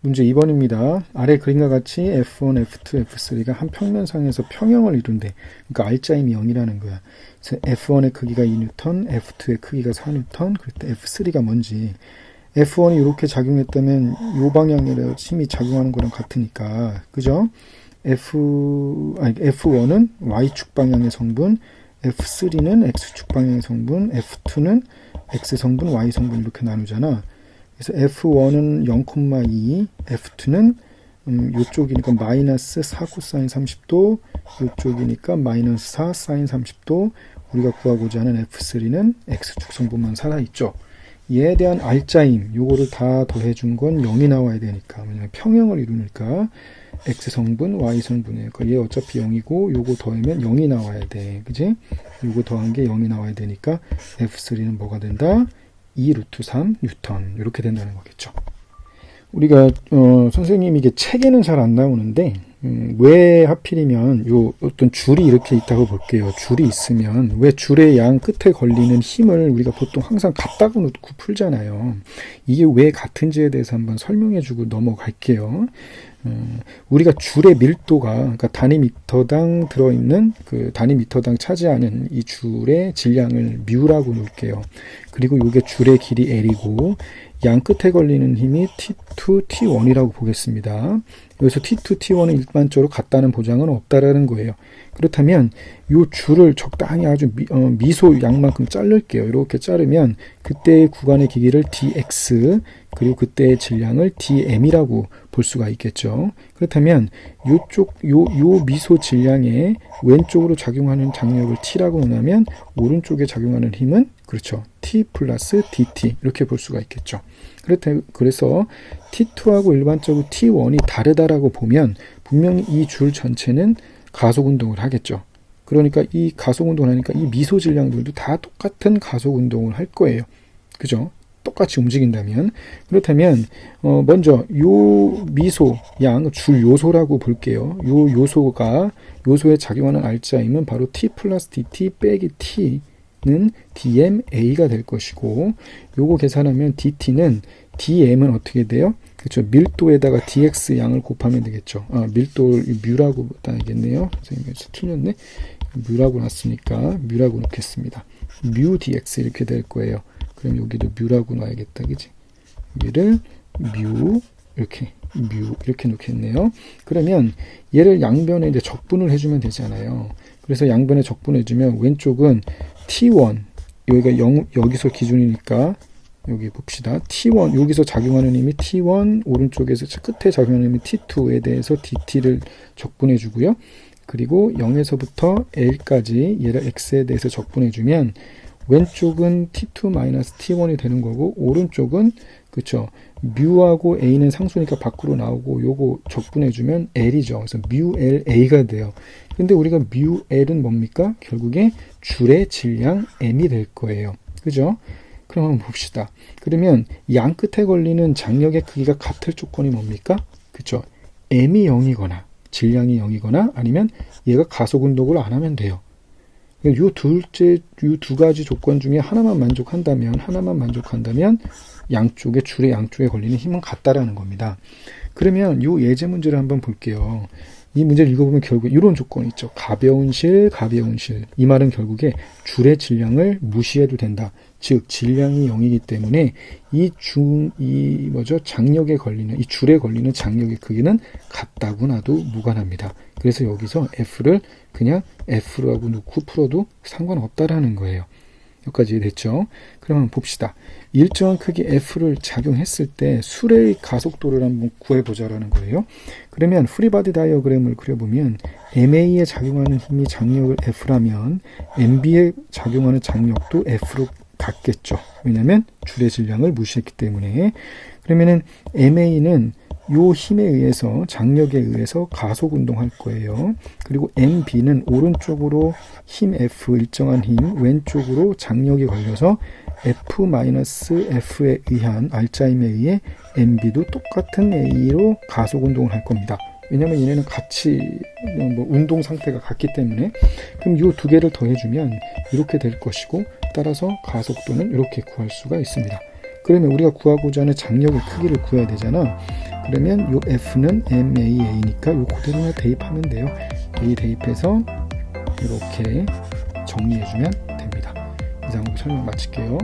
문제 2번입니다. 아래 그림과 같이 F1, F2, F3가 한 평면상에서 평형을 이룬대. 그러니까 R자임이 0이라는 거야. 그래서 F1의 크기가 2뉴턴, F2의 크기가 4뉴턴, 그럴 때 F3가 뭔지. F1이 이렇게 작용했다면 이 방향으로 힘이 작용하는 거랑 같으니까. 그죠? F, 아니, F1은 Y축 방향의 성분, F3는 X축 방향의 성분, F2는 X 성분, Y 성분 이렇게 나누잖아. 그래서 F1은 0,2, F2는 음, 요쪽이니까 마이너스 4 코사인 30도, 요쪽이니까 마이너스 4 사인 30도, 우리가 구하고자 하는 F3는 X축 성분만 살아있죠. 얘에 대한 R자임, 요거를 다 더해준 건 0이 나와야 되니까, 왜냐면 평형을 이루니까 X 성분, Y 성분이에요. 그러니까 얘 어차피 0이고, 요거 더하면 0이 나와야 돼. 그지? 요거 더한 게 0이 나와야 되니까 F3는 뭐가 된다? 2 루트 3 뉴턴 이렇게 된다는 거겠죠. 우리가 어, 선생님 이게 책에는 잘 안 나오는데 음, 왜 하필이면 요 어떤 줄이 이렇게 있다고 볼게요. 줄이 있으면 왜 줄의 양 끝에 걸리는 힘을 우리가 보통 항상 갖다가 놓고 풀잖아요. 이게 왜 같은지에 대해서 한번 설명해주고 넘어갈게요. 음, 우리가 줄의 밀도가 그러니까 단위 미터당 들어있는 그 단위 미터당 차지하는 이 줄의 질량을 뮤라고 놓을게요. 그리고 이게 줄의 길이 L이고 양 끝에 걸리는 힘이 T2, T1이라고 보겠습니다. 여기서 T2, T1은 일반적으로 같다는 보장은 없다라는 거예요. 그렇다면 이 줄을 적당히 아주 미, 어, 미소 양만큼 자를게요. 이렇게 자르면 그때의 구간의 길이를 dx 그리고 그때의 질량을 dm이라고 볼 수가 있겠죠. 그렇다면 요쪽 요, 요 미소 질량에 왼쪽으로 작용하는 장력을 t라고 논하면 오른쪽에 작용하는 힘은 그렇죠. t 플러스 dt 이렇게 볼 수가 있겠죠. 그래서 t2하고 일반적으로 t1이 다르다라고 보면 분명히 이 줄 전체는 가속 운동을 하겠죠. 그러니까 이 가속 운동을 하니까 이 미소 질량들도 다 똑같은 가속 운동을 할 거예요. 그죠? 똑같이 움직인다면 그렇다면 어 먼저 요 미소 양 줄 요소라고 볼게요. 요 요소가 요소에 작용하는 알짜임은 바로 t 플러스 dt 빼기 t 는 dma가 될 것이고 요거 계산하면 dt는 dm은 어떻게 돼요? 그렇죠. 밀도에다가 dx 양을 곱하면 되겠죠. 아, 밀도 뮤라고 따야겠네요. 선생님 틀렸네. 뮤라고 놨으니까 뮤라고 놓겠습니다. 뮤 dx 이렇게 될 거예요. 그럼 여기도 뮤라고 놔야겠다. 그지? 여기를 뮤 이렇게 뮤 이렇게 놓겠네요. 그러면 얘를 양변에 이제 적분을 해주면 되잖아요. 그래서 양변에 적분해주면 왼쪽은 t1 여기가 0, 여기서 기준이니까 여기 봅시다. T1 여기서 작용하는 힘이 T1 오른쪽에서 끝에 작용하는 힘이 T2에 대해서 DT를 적분해 주고요. 그리고 0에서부터 L까지 얘를 X에 대해서 적분해 주면 왼쪽은 T2-T1이 되는 거고 오른쪽은 그쵸 뮤하고 A는 상수니까 밖으로 나오고 요거 적분해 주면 L이죠. 그래서 뮤 L A가 돼요. 근데 우리가 뮤 L은 뭡니까? 결국에 줄의 질량 M이 될 거예요. 그죠? 그럼 한번 봅시다. 그러면 양 끝에 걸리는 장력의 크기가 같을 조건이 뭡니까? 그쵸? m이 0이거나 질량이 0이거나 아니면 얘가 가속 운동을 안 하면 돼요. 이 둘째, 이두 가지 조건 중에 하나만 만족한다면, 하나만 만족한다면 양쪽에 줄의 양쪽에 걸리는 힘은 같다라는 겁니다. 그러면 이 예제 문제를 한번 볼게요. 이 문제를 읽어보면 결국 이런 조건이 있죠. 가벼운 실, 가벼운 실. 이 말은 결국에 줄의 질량을 무시해도 된다. 즉 질량이 0이기 때문에 이 중, 이 뭐죠? 장력에 걸리는 이 줄에 걸리는 장력의 크기는 같다고 나도 무관합니다. 그래서 여기서 F를 그냥 F라고 놓고 풀어도 상관없다라는 거예요. 여기까지 됐죠? 그러면 봅시다. 일정한 크기 F를 작용했을 때 수레의 가속도를 한번 구해보자라는 거예요. 그러면 프리바디 다이어그램을 그려보면 MA에 작용하는 힘이 장력을 F라면 MB에 작용하는 장력도 F로 같겠죠. 왜냐하면 줄의 질량을 무시했기 때문에. 그러면은 MA는 요 힘에 의해서 장력에 의해서 가속 운동할 거예요. 그리고 MB는 오른쪽으로 힘 F 일정한 힘 왼쪽으로 장력이 걸려서 F-F에 의한 알짜임에 의해 MB도 똑같은 A로 가속 운동을 할 겁니다. 왜냐면 얘네는 같이 뭐 운동 상태가 같기 때문에 그럼 이 두 개를 더해주면 이렇게 될 것이고 따라서 가속도는 이렇게 구할 수가 있습니다. 그러면 우리가 구하고자 하는 장력의 크기를 구해야 되잖아. 그러면 요 F는 MAA니까 요 그대로 대입하면 돼요. A 대입해서 이렇게 정리해주면 됩니다. 이상으로 설명 마칠게요.